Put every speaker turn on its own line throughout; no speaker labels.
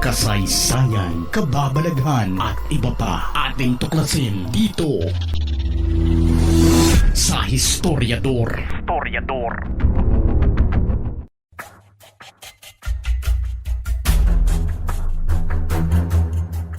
kasaysayan, kababalaghan at iba pa ating tuklasin dito sa Historiador. Historiador.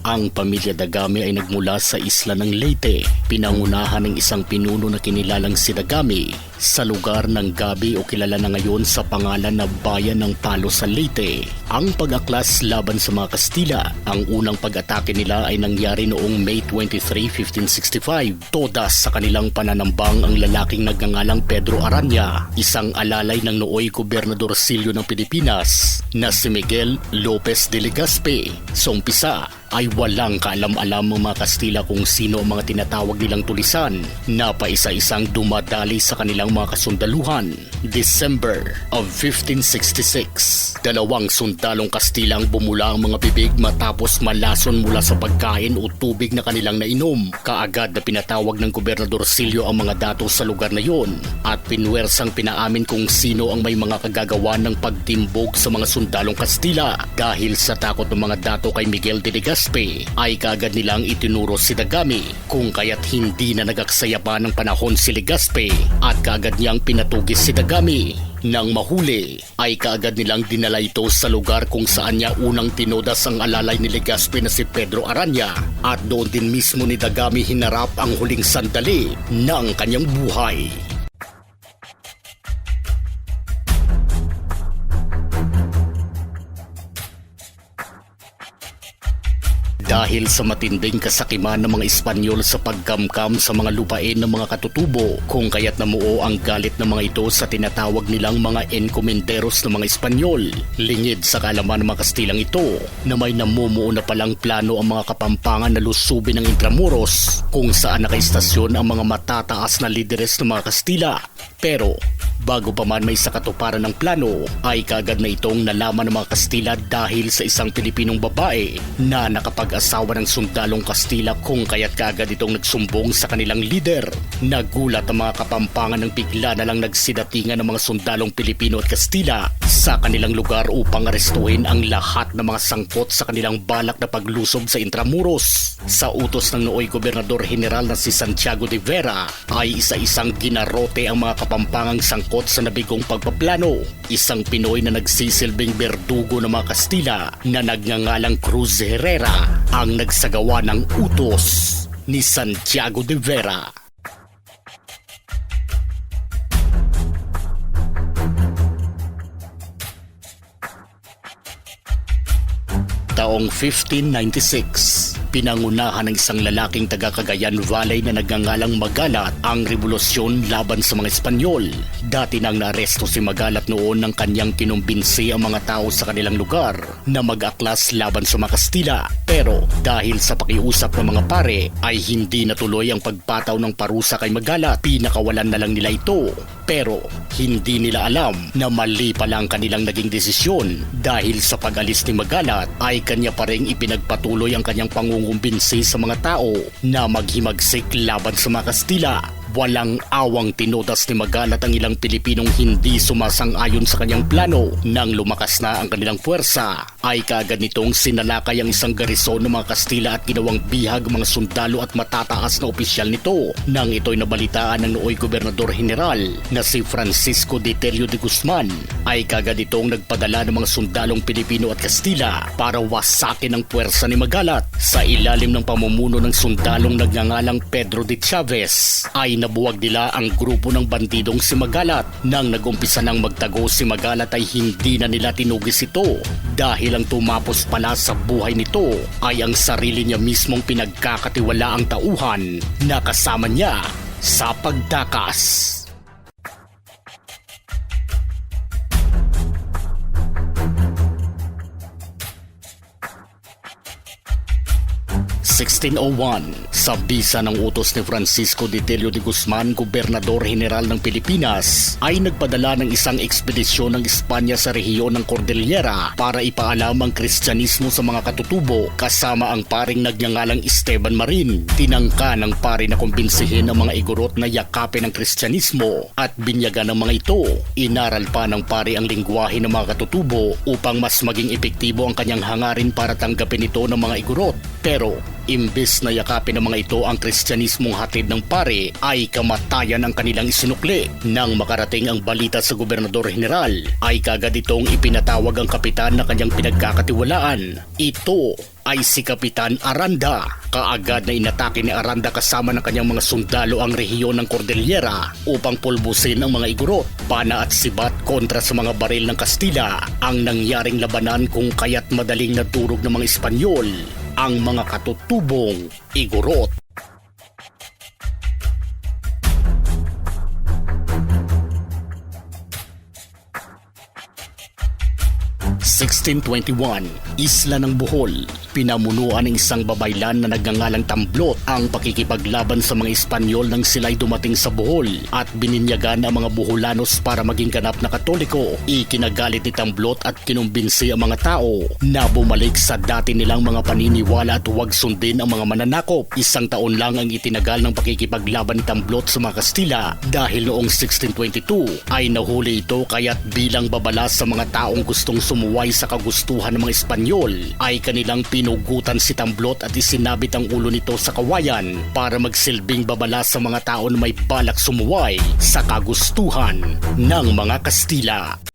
Ang pamilya Dagami ay nagmula sa isla ng Leyte, pinangunahan ng isang pinuno na kinilalang si Dagami sa lugar ng Gabi o kilala na ngayon sa pangalan na Bayan ng Palo sa Leyte. Ang pag-aklas laban sa mga Kastila, ang unang pag-atake nila ay nangyari noong May 23, 1565. Todas sa kanilang pananambang ang lalaking nagngangalang Pedro Aranya, isang alalay ng nooy Gobernador Silio ng Pilipinas na si Miguel Lopez de Legazpi. Sa umpisa, ay walang kaalam-alam ang mga Kastila kung sino ang mga tinatawag nilang tulisan na paisa-isang dumadali sa kanilang mga kasundaluhan. December of 1566, dalawang sundalong Kastila ang bumula ang mga bibig matapos malason mula sa pagkain o tubig na kanilang nainom. Kaagad na pinatawag ng Gobernador Silio ang mga dato sa lugar na yon at pinwersang pinaamin kung sino ang may mga kagagawa ng pagtimbog sa mga sundalong Kastila dahil sa takot ng mga dato kay Miguel de Legazpi ay kagad nilang itinuro si Dagami kung kaya't hindi na nagaksaya pa ng panahon si Legazpi at kagad niyang pinatugis si Dagami. Nang mahuli ay kaagad nilang dinala ito sa lugar kung saan niya unang tinodas ang alalay ni Legazpi na si Pedro Aranya at doon din mismo ni Dagami hinarap ang huling sandali ng kanyang buhay. Dahil sa matinding kasakiman ng mga Espanyol sa pagkamkam sa mga lupain ng mga katutubo, kung kaya't namuo ang galit ng mga ito sa tinatawag nilang mga encomenderos ng mga Espanyol. Lingid sa kalaman ng mga Kastilang ito na may namumuo na palang plano ang mga kapampangan na lusubin ng Intramuros kung saan nakaistasyon ang mga matataas na lideres ng mga Kastila. Pero Bago pa man may sakatuparan ng plano, ay kagad na itong nalaman ng mga Kastila dahil sa isang Pilipinong babae na nakapag-asawa ng sundalong Kastila kung kaya't kagad itong nagsumbong sa kanilang lider. Nagulat ang mga kapampangan ng bigla na lang nagsidatingan ng mga sundalong Pilipino at Kastila sa kanilang lugar upang arestuhin ang lahat ng mga sangkot sa kanilang balak na paglusob sa Intramuros. Sa utos ng nooy Gobernador General na si Santiago de Vera ay isa-isang ginarote ang mga kapampangang sangkot sa nabigong pagpaplano. Isang Pinoy na nagsisilbing berdugo ng mga Kastila na nagngangalang Cruz Herrera ang nagsagawa ng utos ni Santiago de Vera. Taong 1596, pinangunahan ng isang lalaking taga Cagayan Valley na nagngangalang Magalat ang revolusyon laban sa mga Espanyol. Dati nang naaresto si Magalat noon ng kanyang kinumbinsi ang mga tao sa kanilang lugar na mag-aklas laban sa mga Kastila. Pero dahil sa pakiusap ng mga pare ay hindi natuloy ang pagpataw ng parusa kay Magalat. Pinakawalan na lang nila ito. Pero hindi nila alam na mali pala ang kanilang naging desisyon dahil sa pag-alis ni Magalat ay kanya pa rin ipinagpatuloy ang kanyang pangungumbinsi sa mga tao na maghimagsik laban sa mga Kastila. Walang awang tinodas ni Magalat ang ilang Pilipinong hindi sumasang-ayon sa kanyang plano. Nang lumakas na ang kanilang puwersa, ay kagad nitong sinalakay ang isang garison ng mga Kastila at ginawang bihag mga sundalo at matataas na opisyal nito. Nang ito'y nabalitaan ng nooy Gobernador General na si Francisco de Tello de Guzman, ay kagad itong nagpadala ng mga sundalong Pilipino at Kastila para wasakin ang puwersa ni Magalat. Sa ilalim ng pamumuno ng sundalong nagngangalang Pedro de Chavez, ay nabuwag nila ang grupo ng bandidong si Magalat. Nang nagumpisa ng magtago si Magalat ay hindi na nila tinugis ito dahil ang tumapos pala sa buhay nito ay ang sarili niya mismong pinagkakatiwala ang tauhan na kasama niya sa pagtakas. 1601, sa bisa ng utos ni Francisco de Tello de Guzman, Gobernador General ng Pilipinas, ay nagpadala ng isang ekspedisyon ng Espanya sa rehiyon ng Cordillera para ipaalam ang Kristyanismo sa mga katutubo kasama ang paring nagngangalang Esteban Marin. Tinangka ng pari na kumbinsihin ang mga igorot na yakapin ng Kristyanismo at binyagan ng mga ito. Inaral pa ng pari ang lingwahe ng mga katutubo upang mas maging epektibo ang kanyang hangarin para tanggapin ito ng mga igorot. Pero Imbes na yakapin ng mga ito ang kristyanismong hatid ng pare ay kamatayan ang kanilang isinukli. Nang makarating ang balita sa gobernador general ay kagad itong ipinatawag ang kapitan na kanyang pinagkakatiwalaan. Ito ay si Kapitan Aranda. Kaagad na inatake ni Aranda kasama ng kanyang mga sundalo ang rehiyon ng Cordillera upang pulbusin ang mga igurot. Pana at sibat kontra sa mga baril ng Kastila ang nangyaring labanan kung kaya't madaling nadurog ng mga Espanyol ang mga katutubong igurot. ...1621, Isla ng Bohol. Pinamunuan ng isang babaylan na nagngangalang Tamblot ang pakikipaglaban sa mga Espanyol nang sila'y dumating sa Bohol at bininyagan ang mga Boholanos para maging ganap na katoliko. Ikinagalit ni Tamblot at kinumbinsi ang mga tao na bumalik sa dati nilang mga paniniwala at huwag sundin ang mga mananakop. Isang taon lang ang itinagal ng pakikipaglaban ni Tamblot sa mga Kastila dahil noong 1622 ay nahuli ito kaya't bilang babala sa mga taong gustong sumuway sa kagustuhan ng mga Espanyol ay kanilang pinugutan si Tamblot at isinabit ang ulo nito sa kawayan para magsilbing babala sa mga tao na may balak sumuway sa kagustuhan ng mga Kastila.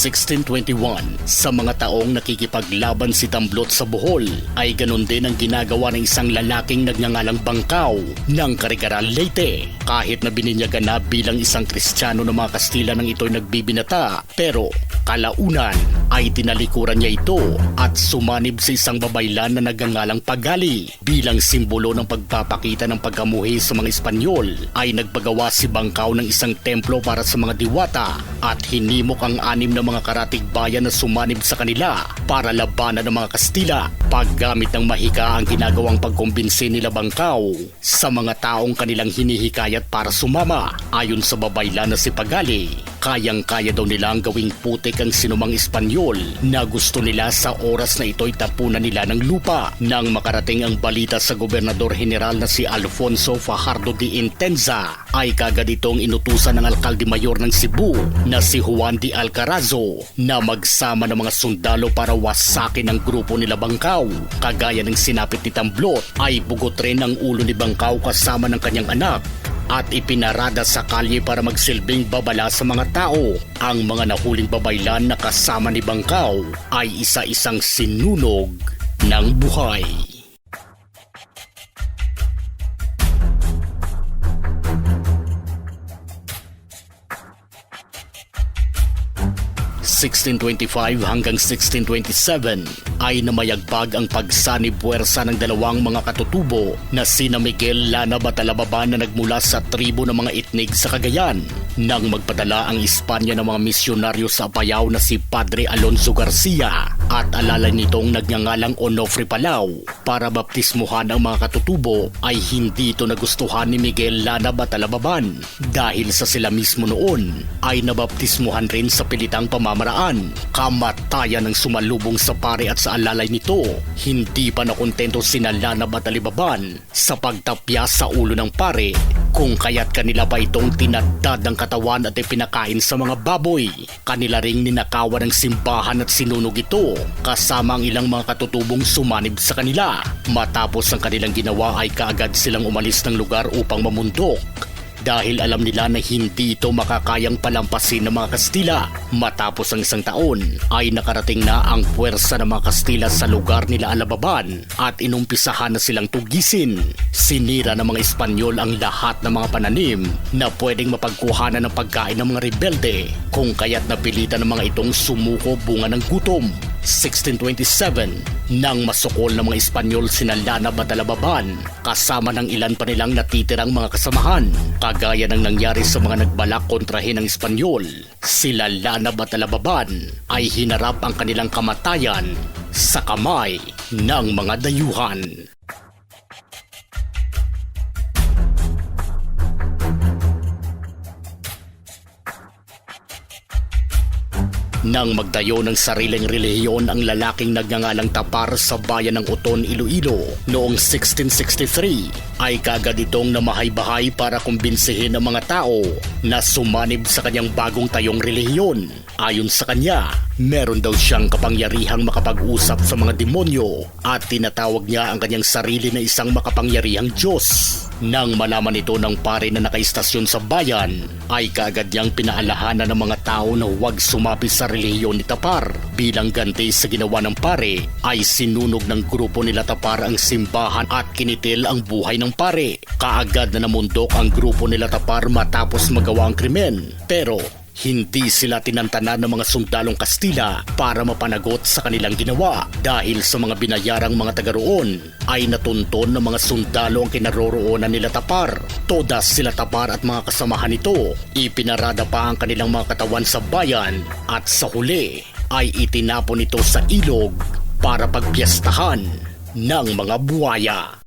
1621, sa mga taong nakikipaglaban si Tamblot sa Bohol ay ganun din ang ginagawa ng isang lalaking nagngangalang Bangkaw ng Karigaran Leyte. Kahit na bininyagan na bilang isang kristyano ng mga Kastila nang ito'y nagbibinata pero kalaunan ay tinalikuran niya ito at sumanib sa isang babaylan na nagngangalang Pagali bilang simbolo ng pagpapakita ng pagkamuhi sa mga Espanyol ay nagpagawa si Bangkaw ng isang templo para sa mga diwata at hinimok ang anim na mga karatig bayan na sumanib sa kanila para labanan ng mga Kastila. Paggamit ng mahika ang ginagawang pagkumbinsi nila Bangkaw sa mga taong kanilang hinihikayat para sumama ayon sa babayla na si Pagali. Kayang-kaya daw nilang gawing putik ang sinumang Espanyol na gusto nila sa oras na ito'y tapunan nila ng lupa. Nang makarating ang balita sa gobernador general na si Alfonso Fajardo de Intenza ay kagad itong inutusan ng alkalde mayor ng Cebu na si Juan de Alcarazo na magsama ng mga sundalo para wasakin ang grupo nila Bangkaw. Kagaya ng sinapit ni Tamblot ay bugot rin ang ulo ni Bangkaw kasama ng kanyang anak at ipinarada sa kalye para magsilbing babala sa mga tao. Ang mga nahuling babaylan na kasama ni Bangkaw ay isa-isang sinunog ng buhay. 1625 hanggang 1627 ay namayagpag ang pagsanib puwersa ng dalawang mga katutubo na sina Miguel Lana Batalababan na nagmula sa tribo ng mga itnig sa Cagayan nang magpadala ang Espanya ng mga misyonaryo sa Apayao na si Padre Alonso Garcia at alala nitong nagngangalang Onofre Palau para baptismuhan ang mga katutubo ay hindi ito nagustuhan ni Miguel Lana Batalababan dahil sa sila mismo noon ay nabaptismuhan rin sa pilitang pamamaraan. Kamatayan ng sumalubong sa pare at sa alalay nito. Hindi pa nakontento sina Lana Batalibaban sa pagtapya sa ulo ng pare kung kaya't kanila pa itong tinadad ng katawan at ipinakain sa mga baboy. Kanila ring ninakawan ng simbahan at sinunog ito kasama ang ilang mga katutubong sumanib sa kanila. Matapos ang kanilang ginawa ay kaagad silang umalis ng lugar upang mamundok dahil alam nila na hindi ito makakayang palampasin ng mga Kastila. Matapos ang isang taon ay nakarating na ang puwersa ng mga Kastila sa lugar nila Alababan at inumpisahan na silang tugisin. Sinira ng mga Espanyol ang lahat ng mga pananim na pwedeng mapagkuhanan ng pagkain ng mga rebelde kung kaya't napilitan ng mga itong sumuko bunga ng gutom 1627, nang masukol ng mga Espanyol sina Lana Batalababan kasama ng ilan pa nilang natitirang mga kasamahan kagaya ng nangyari sa mga nagbalak kontrahin ng Espanyol. Sila Lana Batalababan ay hinarap ang kanilang kamatayan sa kamay ng mga dayuhan. Nang magdayo ng sariling relihiyon ang lalaking nagngangalang tapar sa bayan ng Uton, Iloilo noong 1663 ay kagad itong namahay-bahay para kumbinsihin ang mga tao na sumanib sa kanyang bagong tayong relihiyon. Ayon sa kanya, meron daw siyang kapangyarihang makapag-usap sa mga demonyo at tinatawag niya ang kanyang sarili na isang makapangyarihang Diyos. Nang malaman ito ng pare na nakaistasyon sa bayan, ay kaagad niyang pinaalahanan ng mga tao na huwag sumapi sa relihiyon ni Tapar. Bilang ganti sa ginawa ng pare, ay sinunog ng grupo nila Tapar ang simbahan at kinitil ang buhay ng pare. Kaagad na namundok ang grupo nila Tapar matapos magawa ang krimen. Pero hindi sila tinantanan ng mga sundalong Kastila para mapanagot sa kanilang ginawa dahil sa mga binayarang mga taga roon ay natunton ng mga sundalo ang kinaroroonan nila Tapar. Todas sila Tapar at mga kasamahan nito ipinarada pa ang kanilang mga katawan sa bayan at sa huli ay itinapon ito sa ilog para pagpiestahan ng mga buwaya.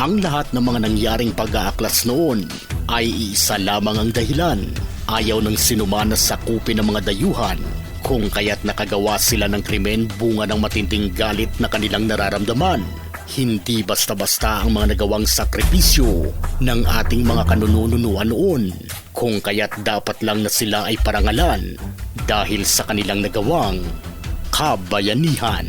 Ang lahat ng mga nangyaring pag-aaklas noon ay iisa lamang ang dahilan. Ayaw ng sinumana sa kupin ng mga dayuhan kung kaya't nakagawa sila ng krimen bunga ng matinding galit na kanilang nararamdaman. Hindi basta-basta ang mga nagawang sakripisyo ng ating mga kanununuan noon kung kaya't dapat lang na sila ay parangalan dahil sa kanilang nagawang kabayanihan.